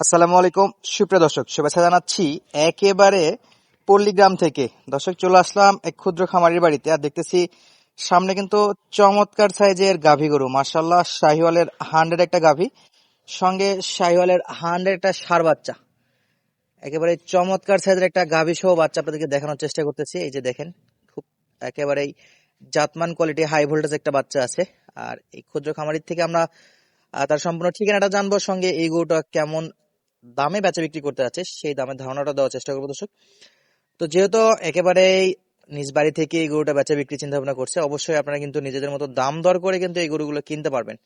আসসালামু আলাইকুম। সুপ্রিয় দর্শক, শুভেচ্ছা জানাচ্ছি একেবারে পল্লীগ্রাম থেকে। দর্শক, চলে আসলাম এক ক্ষুদ্র খামারির বাড়িতে আর দেখতেছি সামনে কিন্তু চমৎকার সাইজের গাভী গরু। মার্শাল্লাহ শাহিওয়ালের হান্ড্রেড একটা গাভী, সঙ্গে শাহিওয়ালের হান্ড্রেড একটা সার বাচ্চা। একেবারে চমৎকার সাইজের একটা গাভী সহ বাচ্চা আপনাদেরকে দেখানোর চেষ্টা করতেছি। এই যে দেখেন, খুব একেবারেই জাতমান কোয়ালিটি হাই ভোল্টেজ একটা বাচ্চা আছে। আর এই ক্ষুদ্র খামারির থেকে আমরা তার সম্পূর্ণ ঠিকানাটা জানব। সঙ্গে এই গরুটা কেমন দামে বেচা বিক্রি করতে আছে সেই দামের ধারণাটা দেওয়ার চেষ্টা করব দর্শক। তো যেহেতু একেবারেই নিজ বাড়ি থেকে এই গরুটা বেচা বিক্রি চিন্তা ভাবনা করছে অবশ্যই আপনারা কিন্তু নিজেদের মতো দাম দর করে কিন্তু এই গরুগুলো কিনতে পারবেন।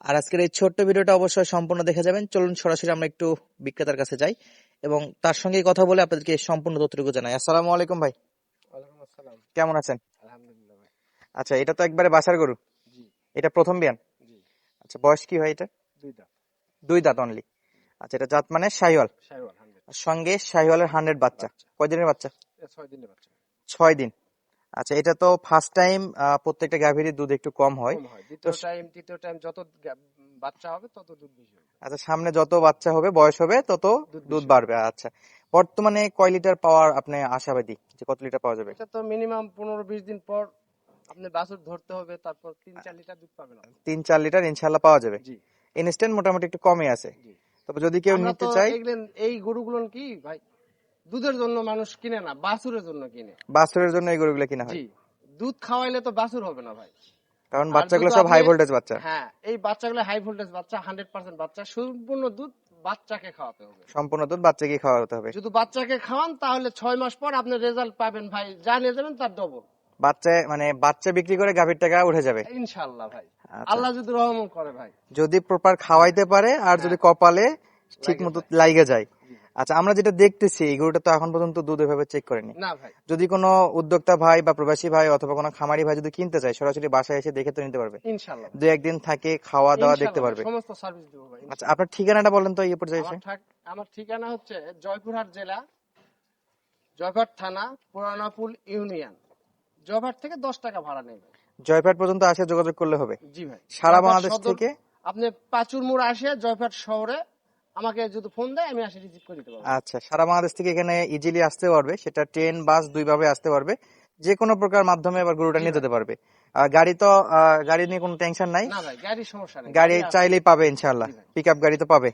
আর আজকের এই ছোট্ট ভিডিওটা অবশ্যই সম্পূর্ণ দেখে যাবেন। চলুন সরাসরি আমরা একটু বিক্রেতার কাছে যাই এবং তার সঙ্গে কথা বলে আপনাদেরকে সম্পূর্ণ তথ্যটুকু জানাই। আসসালামু আলাইকুম ভাই। কেমন আছেন? আচ্ছা এটা তো একবারে বাসার গরু? এটা প্রথম বিয়ান? আচ্ছা বয়স কি হয় এটা? দুই দাঁত। দুই দাঁত অনলি আচ্ছা এটা জাত মানে শাহিওয়াল? সঙ্গে শাহিওয়ালের হান্ড্রেড বাচ্চা। কয়দিনের বাচ্চা? ছয় দিনের বাচ্চা। ছয় দিন। আচ্ছা এটা তো ফার্স্ট টাইম প্রত্যেকটা গাভীরই দুধ একটু কম হয়। দ্বিতীয় টাইম তৃতীয় টাইম যত বাচ্চা হবে তত দুধ বেশি আচ্ছা সামনে যত বাচ্চা হবে বয়স হবে তত দুধ বাড়বে। আচ্ছা বর্তমানে কয় লিটার পাওয়ার আপনি আশাবাদী? যে কত লিটার পাওয়া যাবে? এটা তো মিনিমাম পনেরো বিশ দিন পর আপনি বাছুর ধরতে হবে তারপর তিন চার লিটার দুধ পাবেন। তিন চার লিটার ইনশাল্লাহ পাওয়া যাবে। জি। ইনস্ট্যান্ট মোটামুটি একটু কমই আছে। জি। তবে যদি কেউ নিতে চায়? এই গরুগুলো কি ভাই? দুধের জন্য মানুষ কিনে না বাছুরের জন্য কিনে। বাছুরের জন্য এই গরুগুলো কিনা হয়। দুধ খাওয়াইলে তো বাছুর হবে না ভাই। কারণ বাচ্চাগুলো সব হাই ভোল্টেজ বাচ্চা। হ্যাঁ এই বাচ্চাগুলো হাই ভোল্টেজ বাচ্চা হান্ড্রেড পার্সেন্ট বাচ্চা সম্পূর্ণ দুধ বাচ্চাকে খাওয়াতে হবে। সম্পূর্ণ দুধ বাচ্চাকে খাওয়াতে হবে। যদি বাচ্চাকে খাওয়ান তাহলে ছয় মাস পর আপনি রেজাল্ট পাবেন ভাই। যা নিয়ে যাবেন তার ডবল বাচ্চা মানে বাচ্চা বিক্রি করে গাভীর টাকা উঠে যাবে। ইনশাল্লাহ ভাই। আচ্ছা। আল্লাহ যদি রহম করে ভাই। যদি প্রপার খাওয়াইতে পারে আর যদি কপালে ঠিক মতো লাইগে যায়। আচ্ছা আমরা যেটা দেখতেছি এই গরুটা তো এখন পর্যন্ত দুধ এভাবে চেক করেনি। যদি কোনো উদ্যোক্তা ভাই বা প্রবাসী ভাই অথবা কোনো খামারি ভাই যদি কিনতে চায় সরাসরি বাসায় এসে দেখে তো নিতে পারবে। দু একদিন থাকে খাওয়া দাওয়া দেখতে পারবে। আচ্ছা আপনার ঠিকানাটা বলেন তো এই পর্যায়ে আমার ঠিকানা হচ্ছে জয়পুরহাট জেলা জয়ঘাট থানা পুরানাপুল ইউনিয়ন। জয়ঘাট থেকে দশ টাকা ভাড়া নেবে। জয়পাট পর্যন্ত আসে যোগাযোগ করলে হবে? জি ভাই। সারা বাংলাদেশ থেকে? আপনি পাঁচুর মোড় আসে জয়ঘাট শহরে। আমাকে যদি ফোন দেয় আমি আসে রিসিভ করে দিতে পারব। আচ্ছা সারা বাংলাদেশ থেকে এখানে ইজিলি আসতে পারবে। সেটা ট্রেন বাস দুই ভাবে আসতে পারবে। যে কোনো প্রকার মাধ্যমে এবার গরুটা নিয়ে যেতে পারবে। আর গাড়ি তো গাড়ি নিয়ে কোনো টেনশন নাই। না ভাই গাড়ির সমস্যা নেই। গাড়ি চাইলেই পাবে ইনশাল্লাহ জি পিক আপ গাড়ি তো পাবে।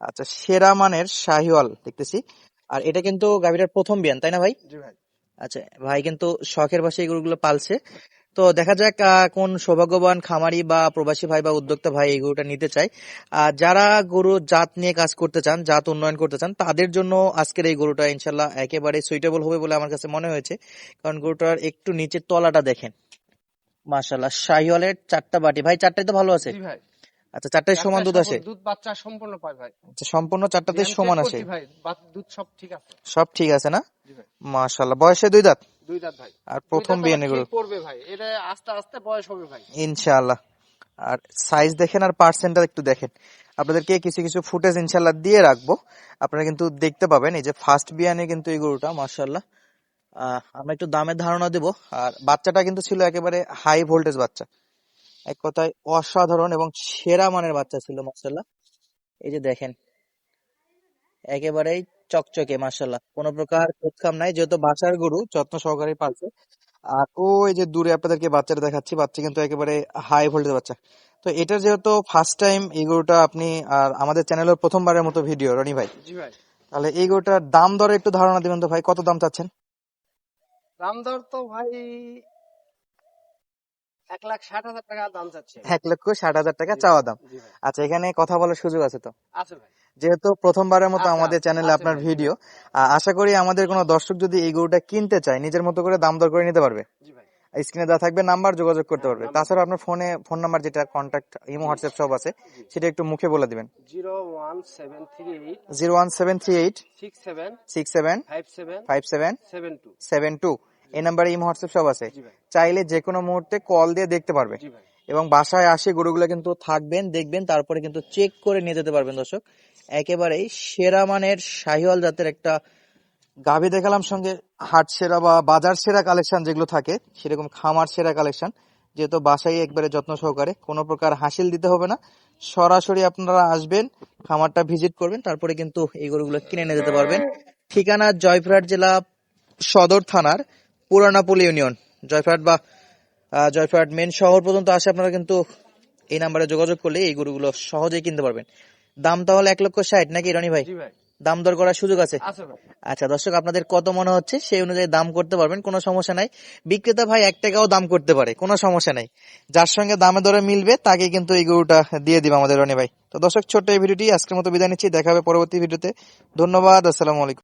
আচ্ছা সেরা মানের শাহিওয়াল দেখতেছি। আর এটা কিন্তু গাভীটার প্রথম বিয়ান তাই না ভাই? জি ভাই। আচ্ছা ভাই কিন্তু শখের বসে এই গরুগুলো পালছে। তো দেখা যাক কোন সৌভাগ্যবান খামারি বা প্রবাসী ভাই বা উদ্যোক্তা ভাই এই গরুটা নিতে চায়। আর যারা গরু জাত নিয়ে কাজ করতে চান, জাত উন্নয়ন করতে চান, তাদের জন্য আজকের এই গরুটা ইনশাল্লাহ একেবারে সুইটেবল হবে বলে আমার কাছে মনে হয়েছে। কারণ গরুটার একটু নিচের তলাটা দেখেন। মাশাল্লাহ শাহিওয়ালের চারটা বাটি। ভাই, চারটাই তো ভালো আছে? ভাই। আচ্ছা সমান দুধ আসে। দুধ বাচ্চা সম্পূর্ণ পায় ভাই। আচ্ছা সম্পূর্ণ সমান আসে। ভাই দুধ সব ঠিক আছে। সব ঠিক আছে না? মাশাল্লাহ বয়সে দুই দাঁত? দুই দাঁত ভাই। আর প্রথম বিয়ানে ঠিক পড়বে ভাই এটা আস্তে আস্তে বয়স হবে ভাই। ইনশাআল্লাহ। আর সাইজ দেখেন আর পার্সেন্টটা একটু দেখেন। আপনাদেরকে কিছু কিছু ফুটেজ ইনশাল্লাহ দিয়ে রাখব। আপনারা কিন্তু দেখতে পাবেন এই যে ফার্স্ট বিয়ানে কিন্তু এই গরুটা মার্শাল্লাহ আমরা একটু দামের ধারণা দেব। আর বাচ্চাটা কিন্তু ছিল একেবারে হাই ভোল্টেজ বাচ্চা। এক কথায় অসাধারণ এবং সেরা মানের বাচ্চা ছিল মার্শাল্লাহ এই যে দেখেন একেবারেই চকচকে মার্শাল্লাহ কোনো প্রকার খুঁতখাম নাই যেহেতু বাচ্চার গরু যত্ন সহকারে পালছে। আর ওই যে দূরে আপনাদেরকে বাচ্চাটা দেখাচ্ছি বাচ্চা কিন্তু একেবারে হাই ভোল্টেজ বাচ্চা। তো এটা যেহেতু ফার্স্ট টাইম এই গরুটা আপনি আর আমাদের চ্যানেলের প্রথমবারের মতো ভিডিও রনি ভাই। ভাই। তাহলে এই গরুটার দাম দরে একটু ধারণা দিবেন তো ভাই কত দাম চাচ্ছেন? দাম দর তো ভাই এক লাখ ষাট হাজার টাকা দাম চাচ্ছে এক লক্ষ ষাট হাজার টাকা চাওয়া দাম। আচ্ছা এখানে কথা বলার সুযোগ আছে তো? আছে ভাই। যেহেতু প্রথমবারের মতো আমাদের চ্যানেলে আপনার ভিডিও আশা করি আমাদের কোনো দর্শক যদি এই গরুটা কিনতে চায় নিজের মতো করে দাম দর করে নিতে পারবে। স্ক্রিনে দেওয়া থাকবে নাম্বার যোগাযোগ করতে হ্যাঁ, পারবে। তাছাড়া আপনার ফোনে ফোন নাম্বার যেটা কন্ট্যাক্ট ইমো হোয়াটসঅ্যাপ সব আছে সেটা একটু মুখে বলে দিবেন। Zero one seven three eight zero one seven three eight six seven six seven five seven five seven seven two. Seven two. এই নাম্বারে ইমো হোয়াটসঅ্যাপ সব আছে। চাইলে যে কোনো মুহূর্তে কল দিয়ে দেখতে পারবে। এবং বাসায় আসে গরুগুলো কিন্তু থাকবেন দেখবেন তারপরে কিন্তু চেক করে নিয়ে যেতে পারবেন দর্শক। একেবারেই সেরা মানের শাহিওয়াল জাতের একটা গাভী দেখালাম সঙ্গে। হাট সেরা বা বাজার সেরা কালেকশন যেগুলো থাকে সেরকম খামার সেরা কালেকশন। যেহেতু বাসায় একবারে যত্ন সহকারে কোনো প্রকার হাসিল দিতে হবে না। সরাসরি আপনারা আসবেন খামারটা ভিজিট করবেন তারপরে কিন্তু এই গরুগুলো কিনে নিয়ে যেতে পারবেন। ঠিকানা জয়পুরহাট জেলা সদর থানার পুরানাপুল ইউনিয়ন জয়ফাট বা জয়ফাট মেন শহর পর্যন্ত আসে আপনারা কিন্তু এই নাম্বারে যোগাযোগ করলে এই গরুগুলো সহজেই কিনতে পারবেন। দাম তাহলে এক লক্ষ ষাট নাকি রনি ভাই? দাম দর করার সুযোগ আছে? আচ্ছা দর্শক আপনাদের কত মনে হচ্ছে? সেই অনুযায়ী দাম করতে পারবেন কোনো সমস্যা নাই। বিক্রেতা ভাই এক টাকাও দাম করতে পারে কোনো সমস্যা নাই। যার সঙ্গে দামে দরে মিলবে তাকে কিন্তু এই গরুটা দিয়ে দিবে আমাদের রনি ভাই। তো দর্শক ছোট্ট এই ভিডিওটি আজকের মতো বিদায় নিচ্ছি দেখা হবে পরবর্তী ভিডিওতে। ধন্যবাদ আসসালামু আলাইকুম।